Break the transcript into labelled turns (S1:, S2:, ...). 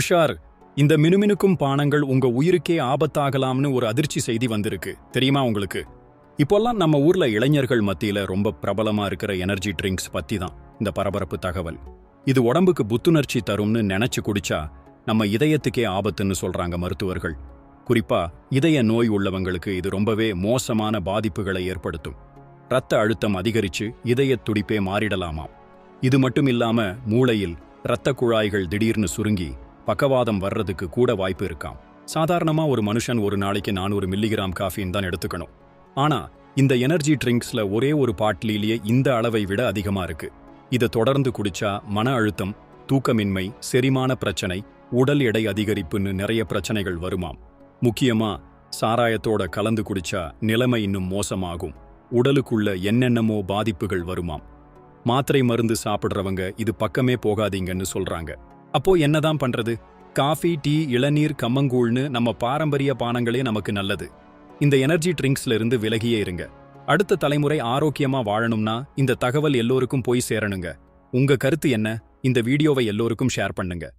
S1: உஷார் இந்த மினுமினுக்கும் பானங்கள் உங்க உயிருக்கே ஆபத்தாகலாம்னு ஒரு அதிர்ச்சி செய்தி வந்திருக்கு. தெரியுமா உங்களுக்கு? இப்போல்லாம் நம்ம ஊர்ல இளைஞர்கள் மத்தியில ரொம்ப பிரபலமா இருக்கிற எனர்ஜி ட்ரிங்க்ஸ் பத்தி தான் இந்த பரபரப்பு தகவல். இது உடம்புக்கு புத்துணர்ச்சி தரும்னு நினைச்சு குடிச்சா நம்ம இதயத்துக்கே ஆபத்துன்னு சொல்றாங்க மருத்துவர்கள். குறிப்பா இதய நோய் உள்ளவங்களுக்கு இது ரொம்பவே மோசமான பாதிப்புகளை ஏற்படுத்தும். இரத்த அழுத்தம் அதிகரிச்சு இதயத் துடிப்பே மாறிடலாமாம். இது மட்டும் இல்லாம மூளையில் இரத்த குழாய்கள் திடீர்னு சுருங்கி பக்கவாதம் வர்றதுக்கு கூட வாய்ப்பு இருக்காம். சாதாரணமா ஒரு மனுஷன் ஒரு நாளைக்கு நானூறு மில்லிகிராம் காஃபின் தான் எடுத்துக்கணும். ஆனா இந்த எனர்ஜி ட்ரிங்க்ஸ்ல ஒரே ஒரு பாட்டிலேயே இந்த அளவை விட அதிகமா இருக்கு. இதை தொடர்ந்து குடிச்சா மன அழுத்தம் தூக்கமின்மை செரிமான பிரச்சனை உடல் எடை அதிகரிப்புன்னு நிறைய பிரச்சனைகள் வருமாம். முக்கியமா சாராயத்தோட கலந்து குடிச்சா நிலைமை இன்னும் மோசமாகும். உடலுக்குள்ள என்னென்னமோ பாதிப்புகள் வருமாம். மாத்திரை மருந்து சாப்பிடுறவங்க இது பக்கமே போகாதீங்கன்னு சொல்றாங்க. அப்போ என்னதான் பண்றது? காஃபி டீ இளநீர் கம்மங்கூழ்னு நம்ம பாரம்பரிய பானங்களே நமக்கு நல்லது. இந்த எனர்ஜி ட்ரிங்க்ஸ்ல இருந்து விலகியே இருங்க. அடுத்த தலைமுறை ஆரோக்கியமா வாழணும்னா இந்த தகவல் எல்லோருக்கும் போய் சேரணுங்க. உங்க கருத்து என்ன? இந்த வீடியோவை எல்லோருக்கும் ஷேர் பண்ணுங்க.